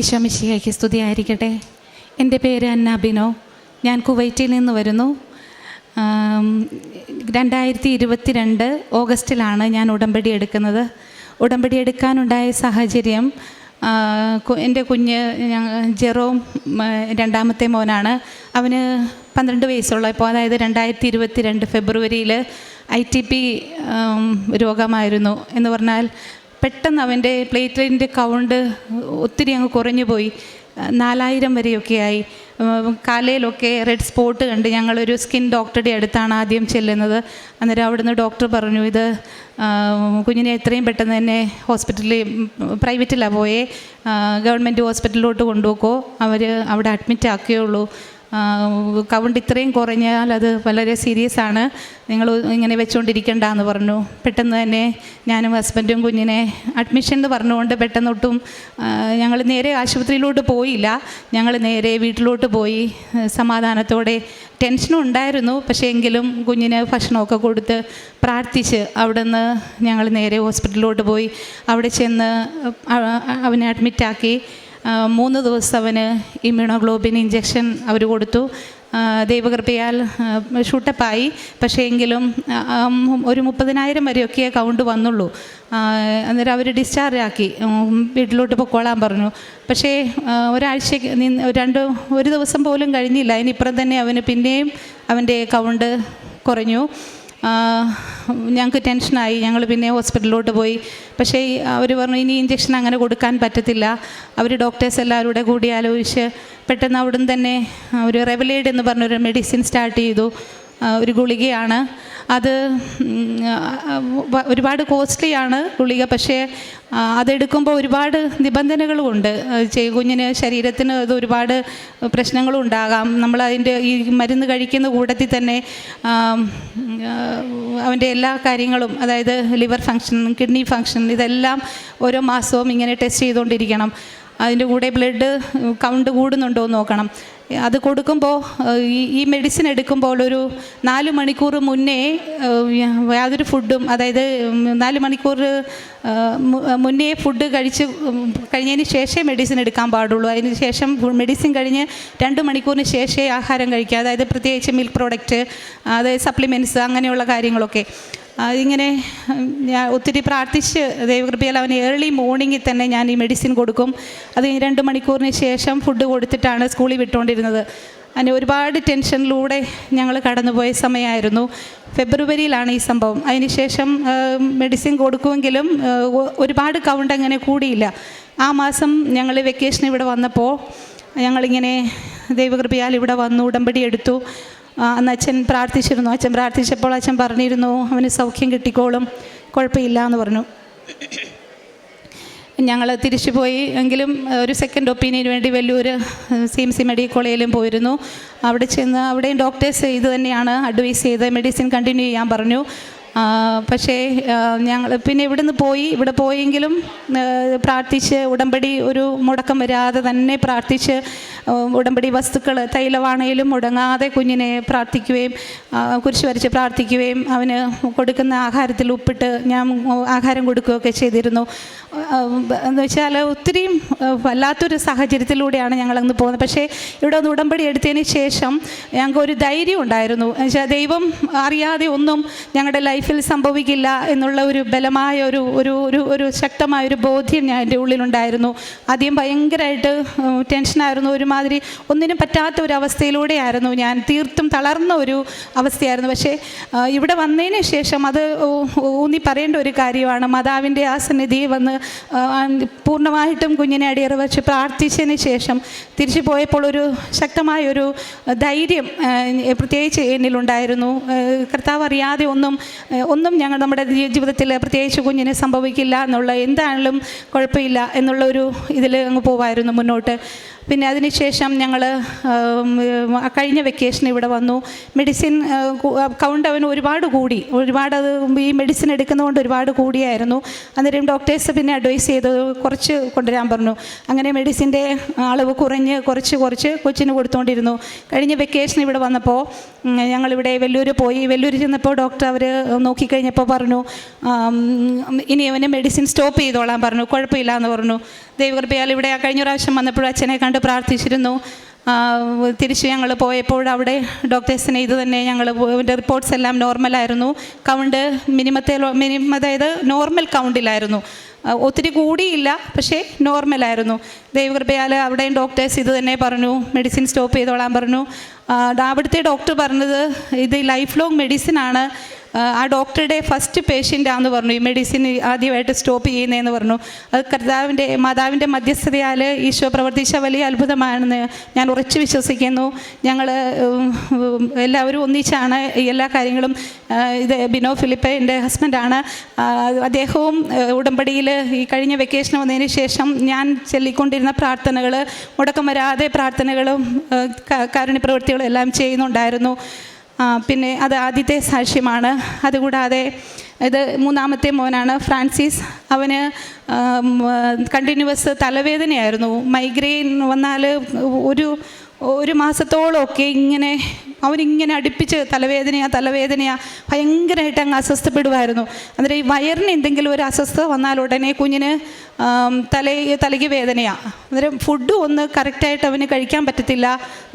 ഈശോമിശിഹായ്ക്ക് സ്തുതിയായിരിക്കട്ടെ. എന്റെ പേര് അന്ന ബിനോ. ഞാൻ കുവൈറ്റിൽ നിന്ന് വരുന്നു. രണ്ടായിരത്തി ഇരുപത്തിരണ്ട് ഓഗസ്റ്റിലാണ് ഞാൻ ഉടമ്പടി എടുക്കുന്നത്. ഉടമ്പടി എടുക്കാനുണ്ടായ സാഹചര്യം എന്റെ കുഞ്ഞ് ജെറോം രണ്ടാമത്തെ മോനാണ്. അവന് പന്ത്രണ്ട് വയസ്സുള്ളപ്പോൾ അതായത് രണ്ടായിരത്തി ഇരുപത്തി രണ്ട് ഫെബ്രുവരിയിൽ ഐ ടി പി രോഗമായിരുന്നു എന്ന് പറഞ്ഞാൽ പെട്ടെന്ന് അവന്റെ പ്ലേറ്റ്ലെറ്റിന്റെ കൗണ്ട് ഒത്തിരി അങ്ങ് കുറഞ്ഞു പോയി. നാലായിരം വരെയൊക്കെയായി കാലയിലൊക്കെ റെഡ് സ്പോട്ട് കണ്ട് ഞങ്ങളൊരു സ്കിൻ ഡോക്ടറുടെ അടുത്താണ് ആദ്യം ചെല്ലുന്നത്. അന്നേരം അവിടുന്ന് ഡോക്ടർ പറഞ്ഞു ഇത് കുഞ്ഞിനെ എത്രയും പെട്ടെന്ന് തന്നെ ഹോസ്പിറ്റലിൽ പ്രൈവറ്റിലാണ് പോയേ. ഗവൺമെന്റ് ഹോസ്പിറ്റലിലോട്ട് കൊണ്ടുപോക്കോ. അവർ അവിടെ അഡ്മിറ്റ് ആക്കിയുള്ളൂ കൗണ്ട് ഇത്രയും കുറഞ്ഞാൽ അത് വളരെ സീരിയസ് ആണ്. നിങ്ങൾ ഇങ്ങനെ വെച്ചുകൊണ്ടിരിക്കണ്ട എന്ന് പറഞ്ഞു. പെട്ടെന്ന് തന്നെ ഞാനും ഹസ്ബൻഡും കുഞ്ഞിനെ അഡ്മിഷൻ എന്ന് പറഞ്ഞുകൊണ്ട് പെട്ടെന്നൊട്ടും ഞങ്ങൾ നേരെ ആശുപത്രിയിലോട്ട് പോയില്ല. ഞങ്ങൾ നേരെ വീട്ടിലോട്ട് പോയി. സമാധാനത്തോടെ ടെൻഷനും ഉണ്ടായിരുന്നു. പക്ഷേ എങ്കിലും കുഞ്ഞിന് ഭക്ഷണമൊക്കെ കൊടുത്ത് പ്രാർത്ഥിച്ച് അവിടുന്ന് ഞങ്ങൾ നേരെ ഹോസ്പിറ്റലിലോട്ട് പോയി. അവിടെ ചെന്ന് അവനെ അഡ്മിറ്റാക്കി മൂന്ന് ദിവസം അവന് ഇമ്മ്യൂണോഗ്ലോബിൻ ഇഞ്ചക്ഷൻ അവർ കൊടുത്തു. ദൈവകൃപയാൽ ഷൂട്ടപ്പായി. പക്ഷേ എങ്കിലും ഒരു മുപ്പതിനായിരം വരെയൊക്കെ കൗണ്ട് വന്നുള്ളൂ. അന്നേരം അവർ ഡിസ്ചാർജ് ആക്കി. വീട്ടിലോട്ട് പൊക്കോളാൻ പറഞ്ഞു. പക്ഷേ ഒരാഴ്ച രണ്ട് ഒരു ദിവസം പോലും കഴിഞ്ഞില്ല. അതിനിപ്പുറം തന്നെ അവന് പിന്നെയും അവന്റെ കൗണ്ട് കുറഞ്ഞു. ഞങ്ങൾക്ക് ടെൻഷനായി. ഞങ്ങൾ പിന്നെ ഹോസ്പിറ്റലിലോട്ട് പോയി. പക്ഷേ അവർ പറഞ്ഞു ഇനി ഇഞ്ചക്ഷൻ അങ്ങനെ കൊടുക്കാൻ പറ്റത്തില്ല. അവർ ഡോക്ടേഴ്സ് എല്ലാവരും കൂടെ കൂടി ആലോചിച്ച് പെട്ടെന്ന് അവിടുന്ന് തന്നെ ഒരു റെവലേഡ് എന്ന് പറഞ്ഞൊരു മെഡിസിൻ സ്റ്റാർട്ട് ചെയ്തു. ഒരു ഗുളികയാണ്. അത് ഒരുപാട് കോസ്റ്റ്ലിയാണ് ഗുളിക. പക്ഷേ അതെടുക്കുമ്പോൾ ഒരുപാട് നിബന്ധനകളുമുണ്ട്. കുഞ്ഞിന് ശരീരത്തിന് അത് ഒരുപാട് പ്രശ്നങ്ങളും ഉണ്ടാകാം നമ്മൾ അതിന്റെ ഈ മരുന്ന് കഴിക്കുന്ന കൂട്ടത്തിൽ തന്നെ അവന്റെ എല്ലാ കാര്യങ്ങളും അതായത് ലിവർ ഫങ്ഷൻ കിഡ്നി ഫങ്ഷൻ ഇതെല്ലാം ഓരോ മാസവും ഇങ്ങനെ ടെസ്റ്റ് ചെയ്തുകൊണ്ടിരിക്കണം. അതിന്റെ കൂടെ ബ്ലഡ് കൗണ്ട് കൂടുന്നുണ്ടോ എന്ന് നോക്കണം. അത് കൊടുക്കുമ്പോൾ ഈ മെഡിസിൻ എടുക്കുമ്പോൾ ഒരു നാല് മണിക്കൂർ മുന്നേ യാതൊരു ഫുഡും അതായത് നാല് മണിക്കൂർ മുന്നേ ഫുഡ് കഴിച്ച് കഴിഞ്ഞതിന് ശേഷമേ മെഡിസിൻ എടുക്കാൻ പാടുള്ളൂ. അതിന് ശേഷം മെഡിസിൻ കഴിഞ്ഞ് രണ്ട് മണിക്കൂറിന് ശേഷമേ ആഹാരം കഴിക്കുക. അതായത് പ്രത്യേകിച്ച് മിൽക്ക് പ്രോഡക്റ്റ് അതായത് സപ്ലിമെന്റ്സ് അങ്ങനെയുള്ള കാര്യങ്ങളൊക്കെ. അതിങ്ങനെ ഞാൻ ഒത്തിരി പ്രാർത്ഥിച്ച് ദൈവകൃപയാൽ അവന് ഏർലി മോർണിംഗിൽ തന്നെ ഞാൻ ഈ മെഡിസിൻ കൊടുക്കും. അത് രണ്ട് മണിക്കൂറിന് ശേഷം ഫുഡ് കൊടുത്തിട്ടാണ് സ്കൂളിൽ വിട്ടുകൊണ്ടിരുന്നത് അങ്ങനെ ഒരുപാട് ടെൻഷനിലൂടെ ഞങ്ങൾ കടന്നുപോയ സമയമായിരുന്നു. ഫെബ്രുവരിയിലാണ് ഈ സംഭവം. അതിനുശേഷം മെഡിസിൻ കൊടുക്കുമെങ്കിലും ഒരുപാട് കൗണ്ട് അങ്ങനെ കൂടിയില്ല. ആ മാസം ഞങ്ങൾ വെക്കേഷൻ ഇവിടെ വന്നപ്പോൾ ഞങ്ങളിങ്ങനെ ദൈവകൃപയാൽ ഇവിടെ വന്നു ഉടമ്പടി എടുത്തു. അന്ന് അച്ഛൻ പ്രാർത്ഥിച്ചിരുന്നു. അച്ഛൻ പ്രാർത്ഥിച്ചപ്പോൾ അച്ഛൻ പറഞ്ഞിരുന്നു അവന് സൗഖ്യം കിട്ടിക്കോളും കുഴപ്പമില്ല എന്ന് പറഞ്ഞു. ഞങ്ങൾ തിരിച്ചു പോയി. എങ്കിലും ഒരു സെക്കൻഡ് ഒപ്പീനിയന് വേണ്ടി വലിയൊരു സി എം സി മെഡിക്കൽ കോളേജിലും പോയിരുന്നു. അവിടെ ചെന്ന് അവിടെയും ഡോക്ടേഴ്സ് ഇത് തന്നെയാണ് അഡ്വൈസ് ചെയ്ത് മെഡിസിൻ കണ്ടിന്യൂ ചെയ്യാൻ പറഞ്ഞു. പക്ഷേ ഞങ്ങൾ പിന്നെ ഇവിടുന്ന് പോയി. ഇവിടെ പോയെങ്കിലും പ്രാർത്ഥിച്ച് ഉടമ്പടി ഒരു മുടക്കം വരാതെ തന്നെ പ്രാർത്ഥിച്ച് ഉടമ്പടി വസ്തുക്കൾ തൈലവാണയിലും മുടങ്ങാതെ കുഞ്ഞിനെ പ്രാർത്ഥിക്കുകയും കുരിശ് വരച്ച് പ്രാർത്ഥിക്കുകയും അവന് കൊടുക്കുന്ന ആഹാരത്തിൽ ഉപ്പിട്ട് ഞാൻ ആഹാരം കൊടുക്കുകയൊക്കെ ചെയ്തിരുന്നു. എന്ന് വെച്ചാൽ ഒത്തിരിയും ആ, വല്ലാത്തൊരു സാഹചര്യത്തിലൂടെയാണ് ഞങ്ങളങ്ങ് പോകുന്നത്. പക്ഷേ ഇവിടെ ഒന്ന് ഉടമ്പടി എടുത്തതിന് ശേഷം ഞങ്ങൾക്ക് ഒരു ധൈര്യം ഉണ്ടായിരുന്നു. എന്നുവെച്ചാൽ ദൈവം അറിയാതെ ഒന്നും ഞങ്ങളുടെ ലൈഫിൽ സംഭവിക്കില്ല എന്നുള്ള ഒരു ബലമായ ഒരു ഒരു ഒരു ഒരു ശക്തമായ ഒരു ബോധ്യം ഞാൻ എന്റെ ഉള്ളിലുണ്ടായിരുന്നു. ആദ്യം ഭയങ്കരമായിട്ട് ടെൻഷനായിരുന്നു. ടെൻഷനായിരുന്നു ഒരുമാതിരി ഒന്നിനും പറ്റാത്ത ഒരു അവസ്ഥയിലൂടെയായിരുന്നു ഞാൻ തീർത്തും തളർന്ന ഒരു അവസ്ഥയായിരുന്നു. പക്ഷേ ഇവിടെ വന്നതിന് ശേഷം അത് ഊന്നി പറയേണ്ട ഒരു കാര്യമാണ്. മാതാവിന്റെ ആ സന്നിധി വന്ന് പൂർണമായിട്ടും കുഞ്ഞിനെ അടിയറ വെച്ച് പ്രാർത്ഥിച്ചതിന് ശേഷം തിരിച്ചു പോയപ്പോൾ ഒരു ശക്തമായൊരു ധൈര്യം പ്രത്യേകിച്ച് എന്നിലുണ്ടായിരുന്നു. കർത്താവ് അറിയാതെ ഒന്നും ഒന്നും ഞങ്ങൾ നമ്മുടെ ജീവിതത്തിൽ പ്രത്യേകിച്ച് കുഞ്ഞിനെ സംഭവിക്കില്ല എന്നുള്ള എന്താണെങ്കിലും കുഴപ്പമില്ല എന്നുള്ള ഒരു ഇതിൽ അങ്ങ് പോവായിരുന്നു മുന്നോട്ട്. പിന്നെ അതിനുശേഷം ഞങ്ങൾ കഴിഞ്ഞ വെക്കേഷൻ ഇവിടെ വന്നു. മെഡിസിൻ കൗണ്ട് അവന് ഒരുപാട് കൂടി. ഒരുപാട് അത് ഈ മെഡിസിൻ എടുക്കുന്നതുകൊണ്ട് ഒരുപാട് കൂടിയായിരുന്നു. അന്നേരം ഡോക്ടേഴ്സ് പിന്നെ അഡ്വൈസ് ചെയ്ത് കുറച്ച് കൊണ്ടുവരാൻ പറഞ്ഞു. അങ്ങനെ മെഡിസിന്റെ അളവ് കുറഞ്ഞ് കുറച്ച് കുറച്ച് കൊച്ചിന് കൊടുത്തുകൊണ്ടിരുന്നു കഴിഞ്ഞ വെക്കേഷൻ ഇവിടെ വന്നപ്പോൾ ഞങ്ങളിവിടെ വെല്ലൂർ പോയി. വെല്ലൂർ ചെന്നപ്പോൾ ഡോക്ടർ അവർ നോക്കിക്കഴിഞ്ഞപ്പോൾ പറഞ്ഞു ഇനി അവന് മെഡിസിൻ സ്റ്റോപ്പ് ചെയ്തോളാൻ പറഞ്ഞു. കുഴപ്പമില്ല എന്ന് പറഞ്ഞു. ദൈവകൃപയാൽ ഇവിടെ കഴിഞ്ഞ പ്രാവശ്യം വന്നപ്പോഴും അച്ഛനെ കണ്ട് പ്രാർത്ഥിച്ചിരുന്നു. തിരിച്ച് ഞങ്ങൾ പോയപ്പോൾ അവിടെ ഡോക്ടേഴ്സിനെ ഇത് തന്നെ ഞങ്ങൾ റിപ്പോർട്ട്സ് എല്ലാം നോർമലായിരുന്നു കൗണ്ട് മിനിമത്തെ മിനിമം അതായത് നോർമൽ കൗണ്ടിലായിരുന്നു ഒത്തിരി കൂടിയില്ല പക്ഷേ നോർമലായിരുന്നു ദൈവകൃപയാൽ അവിടെയും ഡോക്ടേഴ്സ് ഇത് തന്നെ പറഞ്ഞു മെഡിസിൻ സ്റ്റോപ്പ് ചെയ്തോളാൻ പറഞ്ഞു. അവിടുത്തെ ഡോക്ടർ പറഞ്ഞത് ഇത് ലൈഫ് ലോങ് മെഡിസിൻ ആണ്. ആ, ഡോക്ടറുടെ ഫസ്റ്റ് പേഷ്യന്റാന്ന് പറഞ്ഞു. ഈ മെഡിസിൻ ആദ്യമായിട്ട് സ്റ്റോപ്പ് ചെയ്യുന്നതെന്ന് പറഞ്ഞു. അത് കർത്താവിന്റെ മാതാവിന്റെ മധ്യസ്ഥതയാൽ ഈശോ പ്രവർത്തിച്ച വലിയ അത്ഭുതമാണെന്ന് ഞാൻ ഉറച്ചു വിശ്വസിക്കുന്നു. ഞങ്ങൾ എല്ലാവരും ഒന്നിച്ചാണ് എല്ലാ കാര്യങ്ങളും ഇത് ബിനോ ഫിലിപ്പ് എന്റെ ഹസ്ബൻഡാണ് അദ്ദേഹവും ഉടമ്പടിയിൽ ഈ കഴിഞ്ഞ വെക്കേഷൻ വന്നതിന് ശേഷം ഞാൻ ചൊല്ലിക്കൊണ്ടിരുന്ന പ്രാർത്ഥനകൾ മുടക്കം വരാതെ പ്രാർത്ഥനകളും കാരുണ്യപ്രവൃത്തികളും കാരുണ്യ പ്രവൃത്തികളും എല്ലാം ചെയ്യുന്നുണ്ടായിരുന്നു. പിന്നെ അത് ആദ്യത്തെ സാക്ഷ്യമാണ്. അതുകൂടാതെ ഇത് മൂന്നാമത്തെ മോനാണ് ഫ്രാൻസിസ്. അവന് കണ്ടിന്യൂവസ് തലവേദനയായിരുന്നു. മൈഗ്രെയിൻ വന്നാൽ ഒരു ഒരു മാസത്തോളമൊക്കെ ഇങ്ങനെ അവനിങ്ങനെ അടുപ്പിച്ച് തലവേദനയാ തലവേദനയാ ഭയങ്കരമായിട്ട് അങ്ങ് അസ്വസ്ഥപ്പെടുമായിരുന്നു അന്നേരം ഈ വയറിന് എന്തെങ്കിലും ഒരു അസ്വസ്ഥത വന്നാൽ ഉടനെ കുഞ്ഞിന് തല തലയ്ക്ക് വേദനയാണ് അന്നേരം ഫുഡ് ഒന്ന് കറക്റ്റായിട്ട് അവന് കഴിക്കാൻ പറ്റത്തില്ല.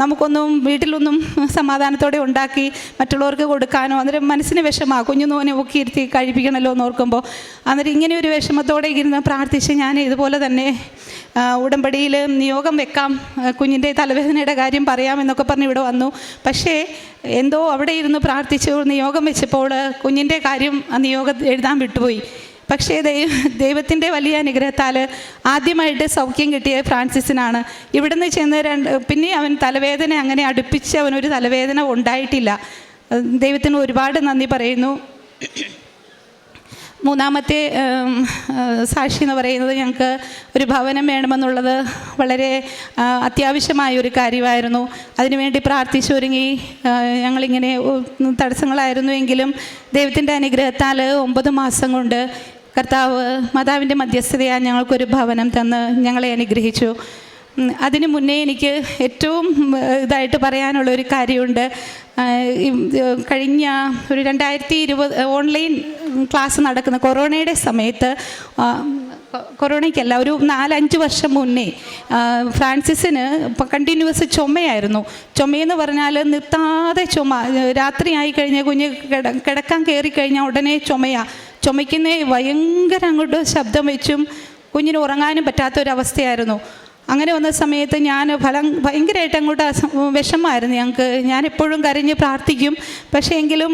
നമുക്കൊന്നും വീട്ടിലൊന്നും സമാധാനത്തോടെ ഉണ്ടാക്കി മറ്റുള്ളവർക്ക് കൊടുക്കാനോ അന്നേരം മനസ്സിന് വിഷമമാണ് കുഞ്ഞു നോനെ ഒക്കെ ഇരുത്തി കഴിപ്പിക്കണമല്ലോ എന്ന് ഓർക്കുമ്പോൾ അന്നേരം ഇങ്ങനെ ഒരു വിഷമത്തോടെ ഇരുന്ന് പ്രാർത്ഥിച്ച് ഞാൻ ഇതുപോലെ തന്നെ ഉടമ്പടിയിൽ നിയോഗം വെക്കാം. കുഞ്ഞിന്റെ തലവേദനയുടെ കാര്യം പറയാമെന്നൊക്കെ പറഞ്ഞ് ഇവിടെ വന്നു. പക്ഷേ എന്തോ അവിടെ ഇരുന്ന് പ്രാർത്ഥിച്ചു. നിയോഗം വെച്ചപ്പോൾ കുഞ്ഞിന്റെ കാര്യം ആ നിയോഗം എഴുതാൻ വിട്ടുപോയി. പക്ഷേ ദൈവ ദൈവത്തിന്റെ വലിയ അനുഗ്രഹത്താൽ ആദ്യമായിട്ട് സൗഖ്യം കിട്ടിയത് ഫ്രാൻസിസിനാണ്. ഇവിടുന്ന് ചെന്ന് രണ്ട് പിന്നെ അവൻ തലവേദന അങ്ങനെ അടുപ്പിച്ച് അവനൊരു തലവേദന ഉണ്ടായിട്ടില്ല. ദൈവത്തിന് ഒരുപാട് നന്ദി പറയുന്നു. മൂന്നാമത്തെ സാക്ഷി എന്ന് പറയുന്നത് ഞങ്ങൾക്ക് ഒരു ഭവനം വേണമെന്നുള്ളത് വളരെ അത്യാവശ്യമായ ഒരു കാര്യമായിരുന്നു. അതിനുവേണ്ടി പ്രാർത്ഥിച്ചൊരുങ്ങി ഞങ്ങളിങ്ങനെ തടസ്സങ്ങളായിരുന്നു എങ്കിലും ദൈവത്തിന്റെ അനുഗ്രഹത്താൽ ഒമ്പത് മാസം കൊണ്ട് കർത്താവ് മാതാവിന്റെ മധ്യസ്ഥതയാൽ ഞങ്ങൾക്കൊരു ഭവനം തന്ന് ഞങ്ങളെ അനുഗ്രഹിച്ചു. അതിനു മുന്നേ എനിക്ക് ഏറ്റവും ഇതായിട്ട് പറയാനുള്ള ഒരു കാര്യമുണ്ട് കഴിഞ്ഞ ഒരു രണ്ടായിരത്തി ഇരുപത് ഓൺലൈൻ ക്ലാസ് നടക്കുന്ന കൊറോണയുടെ സമയത്ത് കൊറോണയ്ക്കല്ല ഒരു നാലഞ്ച് വർഷം മുന്നേ ഫ്രാൻസിസിന് കണ്ടിന്യൂസ് ചുമയായിരുന്നു. ചുമയെന്ന് പറഞ്ഞാൽ നിർത്താതെ ചുമ രാത്രിയായി കഴിഞ്ഞാൽ കുഞ്ഞ് കിട കിടക്കാൻ കയറി കഴിഞ്ഞാൽ ഉടനെ ചുമയാ. ചുമയ്ക്കുന്ന ഭയങ്കര അങ്ങോട്ട് ശബ്ദം വെച്ചും കുഞ്ഞിന് ഉറങ്ങാനും പറ്റാത്തൊരവസ്ഥയായിരുന്നു. അങ്ങനെ വന്ന സമയത്ത് ഞാൻ ഫലം ഭയങ്കരമായിട്ട് അങ്ങോട്ട് വിഷമമായിരുന്നു. ഞങ്ങൾക്ക് ഞാൻ എപ്പോഴും കരഞ്ഞ് പ്രാർത്ഥിക്കും. പക്ഷേ എങ്കിലും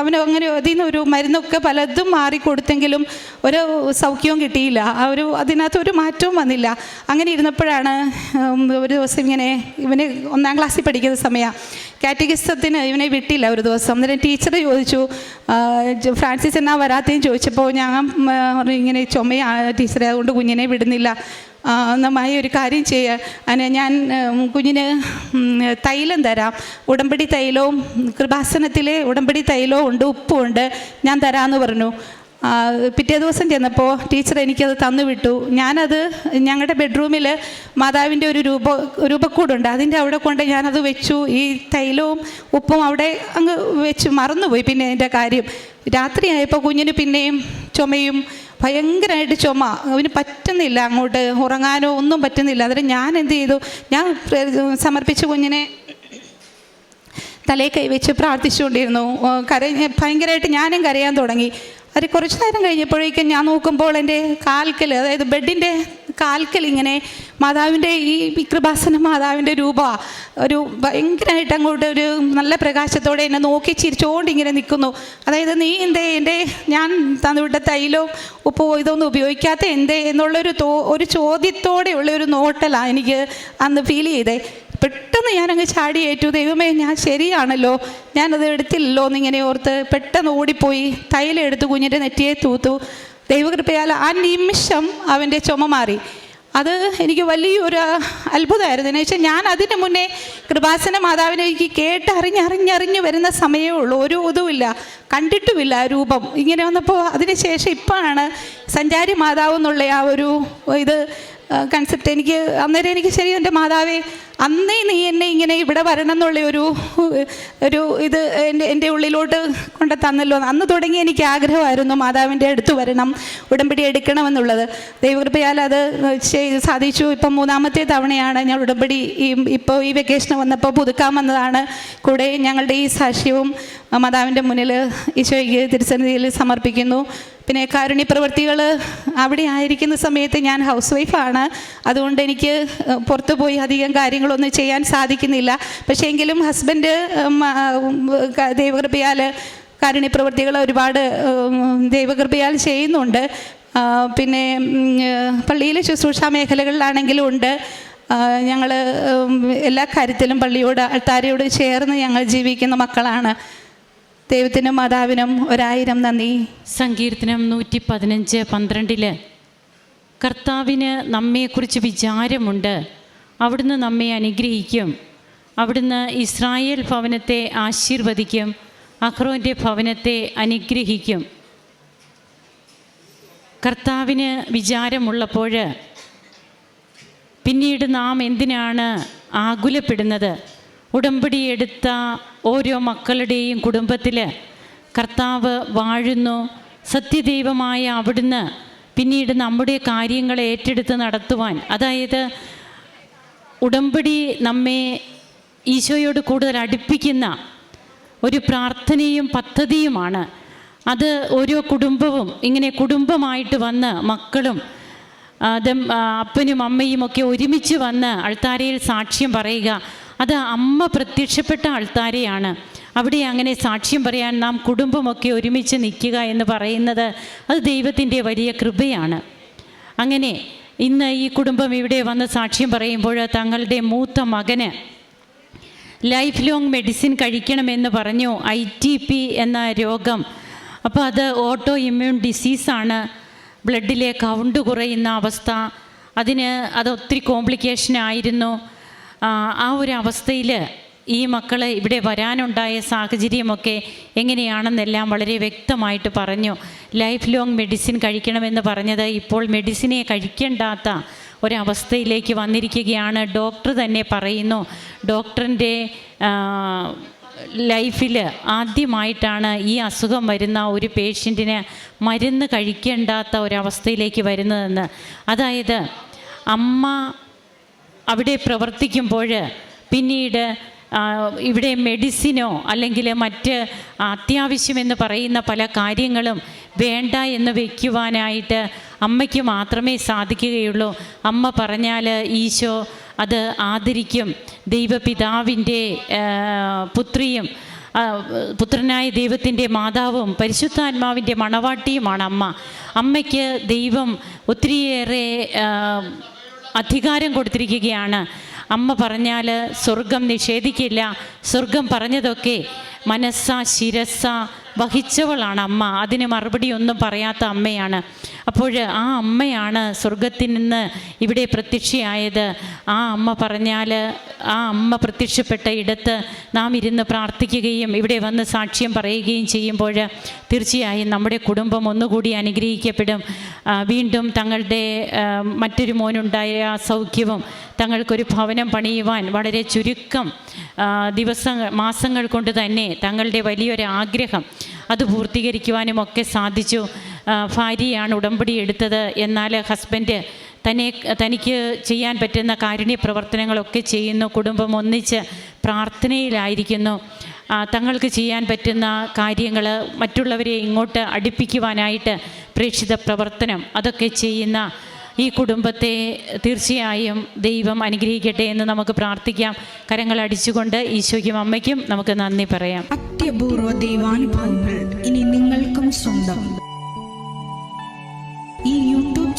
അവന് അങ്ങനെ അതിൽ നിന്ന് ഒരു മരുന്നൊക്കെ പലതും മാറിക്കൊടുത്തെങ്കിലും ഒരു സൗഖ്യവും കിട്ടിയില്ല. ആ ഒരു അതിനകത്ത് ഒരു മാറ്റവും വന്നില്ല. അങ്ങനെ ഇരുന്നപ്പോഴാണ് ഒരു ദിവസം ഇങ്ങനെ ഇവന് ഒന്നാം ക്ലാസ്സിൽ പഠിക്കുന്ന സമയമാണ് കാറ്റഗിസത്തിന് ഇവനെ വിട്ടില്ല ഒരു ദിവസം. അന്നേരം ടീച്ചർ ചോദിച്ചു ഫ്രാൻസിസ് എന്നാ വരാത്തേന്ന് ചോദിച്ചപ്പോൾ ഞാൻ ഇങ്ങനെ ചുമയാണ് ടീച്ചറെ അതുകൊണ്ട് കുഞ്ഞിനെ വിടുന്നില്ല. നന്നായി ഒരു കാര്യം ചെയ്യുക അതിന് ഞാൻ കുഞ്ഞിന് തൈലം തരാം. ഉടമ്പടി തൈലവും കൃപാസനത്തിലെ ഉടമ്പടി തൈലവും ഉണ്ട് ഉപ്പും ഉണ്ട്. ഞാൻ തരാമെന്ന് പറഞ്ഞു. പിറ്റേ ദിവസം ചെന്നപ്പോൾ ടീച്ചർ എനിക്കത് തന്നു വിട്ടു. ഞാനത് ഞങ്ങളുടെ ബെഡ്റൂമിൽ മാതാവിന്റെ ഒരു രൂപ രൂപക്കൂടുണ്ട്. അതിന്റെ അവിടെ കൊണ്ട് ഞാനത് വെച്ചു. ഈ തൈലവും ഉപ്പും അവിടെ അങ്ങ് വെച്ച് മറന്നുപോയി പിന്നെ അതിന്റെ കാര്യം. രാത്രിയായപ്പോൾ കുഞ്ഞിന് പിന്നെയും ചുമയും ഭയങ്കരമായിട്ട് ചുമ. അവന് പറ്റുന്നില്ല അങ്ങോട്ട് ഉറങ്ങാനോ ഒന്നും പറ്റുന്നില്ല. അതിന് ഞാൻ എന്ത് ചെയ്തു? ഞാൻ സമർപ്പിച്ച കുഞ്ഞിനെ തലയിൽ കൈവച്ച് പ്രാർത്ഥിച്ചുകൊണ്ടിരുന്നു. കര ഭയങ്കരമായിട്ട് ഞാനും കരയാൻ തുടങ്ങി. അത് കുറച്ച് നേരം കഴിഞ്ഞപ്പോഴേക്കും ഞാൻ നോക്കുമ്പോൾ എന്റെ കാൽക്കൽ അതായത് ബെഡിന്റെ കാൽക്കൽ ഇങ്ങനെ മാതാവിന്റെ ഈ വിക്രഭാസന മാതാവിന്റെ രൂപ ഒരു ഭയങ്കരമായിട്ട് അങ്ങോട്ട് ഒരു നല്ല പ്രകാശത്തോടെ എന്നെ നോക്കി ചിരിച്ചുകൊണ്ട് ഇങ്ങനെ നിൽക്കുന്നു. അതായത് നീ എന്തേ എന്റെ ഞാൻ തന്നുവിട്ട തൈലവും ഉപ്പോ ഇതൊന്നും ഉപയോഗിക്കാത്ത എന്തേ എന്നുള്ളൊരു തോ ഒരു ചോദ്യത്തോടെയുള്ള ഒരു നോട്ടലാണ് എനിക്ക് അന്ന് ഫീൽ ചെയ്തേ. പെട്ടെന്ന് ഞാനങ്ങ് ചാടി ഏറ്റു. ദൈവമേ ഞാൻ ശരിയാണല്ലോ. ഞാനത് എടുത്തില്ലല്ലോ എന്നിങ്ങനെ ഓർത്ത് പെട്ടെന്ന് ഓടിപ്പോയി. തൈലം എടുത്ത് കുഞ്ഞിന്റെ നെറ്റിയെ തൂത്തു. ദൈവകൃപയാൽ ആ നിമിഷം അവന്റെ ചുമ മാറി. അത് എനിക്ക് വലിയൊരു അത്ഭുതമായിരുന്നു. എന്ന് വെച്ചാൽ ഞാൻ അതിന് മുന്നേ കൃപാസന മാതാവിനെ എനിക്ക് കേട്ട് അറിഞ്ഞറിഞ്ഞറിഞ്ഞ് വരുന്ന സമയമേ ഉള്ളൂ. ഒരു ഇതുമില്ല. കണ്ടിട്ടുമില്ല ആ രൂപം. ഇങ്ങനെ വന്നപ്പോൾ അതിന് ശേഷം ഇപ്പോഴാണ് സഞ്ചാരി മാതാവ് എന്നുള്ള ആ ഒരു ഇത് കൺസെപ്റ്റ് എനിക്ക് അന്നേരം എനിക്ക് ശരി എന്റെ മാതാവേ അന്നേ നീ എന്നെ ഇങ്ങനെ ഇവിടെ വരണം എന്നുള്ള ഒരു ഒരു ഇത് എന്റെ എന്റെ ഉള്ളിലോട്ട് കൊണ്ട് തന്നല്ലോ അന്ന് തുടങ്ങി എനിക്ക് ആഗ്രഹമായിരുന്നു മാതാവിന്റെ അടുത്ത് വരണം ഉടമ്പടി എടുക്കണമെന്നുള്ളത്. ദൈവകൃപയാൽ അത് സാധിച്ചു. ഇപ്പം മൂന്നാമത്തെ തവണയാണ് ഞാൻ ഉടമ്പടി ഈ ഇപ്പോൾ ഈ വെക്കേഷൻ വന്നപ്പോൾ പുതുക്കാം വന്നതാണ്. കൂടെ ഞങ്ങളുടെ ഈ സാക്ഷ്യവും മാതാവിന്റെ മുന്നിൽ ഈശോയ്ക്ക് തിരുസന്നിധിയിൽ സമർപ്പിക്കുന്നു. പിന്നെ കാരുണ്യ പ്രവൃത്തികൾ അവിടെ ആയിരിക്കുന്ന സമയത്ത് ഞാൻ ഹൗസ് വൈഫാണ് അതുകൊണ്ട് എനിക്ക് പുറത്തു പോയി അധികം കാര്യങ്ങളൊന്നും ചെയ്യാൻ സാധിക്കുന്നില്ല. പക്ഷേ എങ്കിലും ഹസ്ബൻഡ് ദൈവകൃപയാൽ കാരുണ്യ പ്രവൃത്തികൾ ഒരുപാട് ദൈവകൃപയാൽ ചെയ്യുന്നുണ്ട്. പിന്നെ പള്ളിയിലെ ശുശ്രൂഷ മേഖലകളിലാണെങ്കിലും ഉണ്ട്. ഞങ്ങൾ എല്ലാ കാര്യത്തിലും പള്ളിയോട് അൾത്താരയോട് ചേർന്ന് ഞങ്ങൾ ജീവിക്കുന്ന മക്കളാണ്. ദൈവത്തിനും മാതാവിനും ഒരായിരം നന്ദി. സങ്കീർത്തനം നൂറ്റി പതിനഞ്ച് പന്ത്രണ്ടിൽ കർത്താവിന് നമ്മെക്കുറിച്ച് വിചാരമുണ്ട്. അവിടുന്ന് നമ്മെ അനുഗ്രഹിക്കും. അവിടുന്ന് ഇസ്രായേൽ ഭവനത്തെ ആശീർവദിക്കും. അഹ്റോന്റെ ഭവനത്തെ അനുഗ്രഹിക്കും. കർത്താവിന് വിചാരമുള്ളപ്പോൾ പിന്നീട് നാം എന്തിനാണ് ആകുലപ്പെടുന്നത്? ഉടമ്പടി എടുത്ത ഓരോ മക്കളുടെയും കുടുംബത്തിൽ കർത്താവ് വാഴുന്നു. സത്യദൈവമായ അവിടുന്ന് പിന്നീട് നമ്മുടെ കാര്യങ്ങളെ ഏറ്റെടുത്ത് നടത്തുവാൻ. അതായത് ഉടമ്പടി നമ്മെ ഈശോയോട് കൂടുതൽ അടുപ്പിക്കുന്ന ഒരു പ്രാർത്ഥനയും പദ്ധതിയുമാണ്. അത് ഓരോ കുടുംബവും ഇങ്ങനെ കുടുംബമായിട്ട് വന്ന് മക്കളും അപ്പനും അമ്മയും ഒക്കെ ഒരുമിച്ച് വന്ന് അൾത്താരയിൽ സാക്ഷ്യം പറയുക. അത് അമ്മ പ്രത്യക്ഷപ്പെട്ട ആൾത്താരെയാണ്. അവിടെ അങ്ങനെ സാക്ഷ്യം പറയാൻ നാം കുടുംബമൊക്കെ ഒരുമിച്ച് നിൽക്കുക എന്ന് പറയുന്നത് അത് ദൈവത്തിന്റെ വലിയ കൃപയാണ്. അങ്ങനെ ഇന്ന് ഈ കുടുംബം ഇവിടെ വന്ന് സാക്ഷ്യം പറയുമ്പോൾ തങ്ങളുടെ മൂത്ത മകന് ലൈഫ് ലോങ് മെഡിസിൻ കഴിക്കണമെന്ന് പറഞ്ഞു ഐ ടി പി എന്ന രോഗം. അപ്പോൾ അത് ഓട്ടോ ഇമ്മ്യൂൺ ഡിസീസാണ്. ബ്ലഡിലെ കൗണ്ട് കുറയുന്ന അവസ്ഥ. അതിന് അത് ഒത്തിരി കോംപ്ലിക്കേഷൻ ആയിരുന്നു ആ, ഒരു അവസ്ഥയിൽ ഈ മക്കൾ ഇവിടെ വരാനുണ്ടായ സാഹചര്യമൊക്കെ എങ്ങനെയാണെന്നെല്ലാം വളരെ വ്യക്തമായിട്ട് പറഞ്ഞു. ലൈഫ് ലോങ് മെഡിസിൻ കഴിക്കണമെന്ന് പറഞ്ഞത് ഇപ്പോൾ മെഡിസിനെ കഴിക്കേണ്ടാത്ത ഒരവസ്ഥയിലേക്ക് വന്നിരിക്കുകയാണ്. ഡോക്ടർ തന്നെ പറയുന്നു ഡോക്ടറിന്റെ ലൈഫിൽ ആദ്യമായിട്ടാണ് ഈ അസുഖം വരുന്ന ഒരു പേഷ്യന്റിന് മരുന്ന് കഴിക്കേണ്ടാത്ത ഒരവസ്ഥയിലേക്ക് വരുന്നതെന്ന്. അതായത് അമ്മ അവിടെ പ്രവർത്തിക്കുമ്പോൾ പിന്നീട് ഇവിടെ മെഡിസിനോ അല്ലെങ്കിൽ മറ്റ് അത്യാവശ്യമെന്ന് പറയുന്ന പല കാര്യങ്ങളും വേണ്ട എന്ന് വയ്ക്കുവാനായിട്ട് അമ്മയ്ക്ക് മാത്രമേ സാധിക്കുകയുള്ളൂ. അമ്മ പറഞ്ഞാൽ ഈശോ അത് ആദരിക്കും. ദൈവപിതാവിന്റെ പുത്രിയും പുത്രനായ ദൈവത്തിന്റെ മാതാവും പരിശുദ്ധാത്മാവിന്റെ മണവാട്ടിയുമാണ് അമ്മ. അമ്മയ്ക്ക് ദൈവം ഒത്തിരിയേറെ അധികാരം കൊടുത്തിരിക്കുകയാണ്. അമ്മ പറഞ്ഞാൽ സ്വർഗം നിഷേധിക്കില്ല. സ്വർഗം പറഞ്ഞതൊക്കെ മനസ്സ ശിരസ വഹിച്ചവളാണ് അമ്മ. അതിന് മറുപടി ഒന്നും പറയാത്ത അമ്മയാണ്. അപ്പോൾ ആ അമ്മയാണ് സ്വർഗത്തിൽ നിന്ന് ഇവിടെ പ്രത്യക്ഷയായത്. ആ അമ്മ പറഞ്ഞാൽ ആ അമ്മ പ്രത്യക്ഷപ്പെട്ട ഇടത്ത് നാം ഇരുന്ന് പ്രാർത്ഥിക്കുകയും ഇവിടെ വന്ന് സാക്ഷ്യം പറയുകയും ചെയ്യുമ്പോൾ തീർച്ചയായും നമ്മുടെ കുടുംബം ഒന്നുകൂടി അനുഗ്രഹിക്കപ്പെടും. വീണ്ടും തങ്ങളുടെ മറ്റൊരു മോനുണ്ടായ സൗഖ്യവും തങ്ങൾക്കൊരു ഭവനം പണിയുവാൻ വളരെ ചുരുക്കം ദിവസം മാസങ്ങൾ കൊണ്ട് തന്നെ തങ്ങളുടെ വലിയൊരു ആഗ്രഹം അത് പൂർത്തീകരിക്കുവാനും ഒക്കെ സാധിച്ചു. ഭാര്യയാണ് ഉടമ്പടി എടുത്തത് എന്നാൽ ഹസ്ബൻഡ് തന്നെ തനിക്ക് ചെയ്യാൻ പറ്റുന്ന കാരുണ്യ പ്രവർത്തനങ്ങളൊക്കെ ചെയ്യുന്നു. കുടുംബം ഒന്നിച്ച് പ്രാർത്ഥനയിലായിരിക്കുന്നു. തങ്ങൾക്ക് ചെയ്യാൻ പറ്റുന്ന കാര്യങ്ങൾ മറ്റുള്ളവരെ ഇങ്ങോട്ട് അടുപ്പിക്കുവാനായിട്ട് പ്രേക്ഷിത പ്രവർത്തനം അതൊക്കെ ചെയ്യുന്ന ഈ കുടുംബത്തെ തീർച്ചയായും ദൈവം അനുഗ്രഹിക്കട്ടെ എന്ന് നമുക്ക് പ്രാർത്ഥിക്കാം. കരങ്ങൾ അടിച്ചുകൊണ്ട് ഈശോയ്ക്കും അമ്മയ്ക്കും നമുക്ക് നന്ദി പറയാം. അത്യപൂർവ ദൈവാനുഭവങ്ങൾ ഇനി നിങ്ങൾക്കും സ്വന്തം.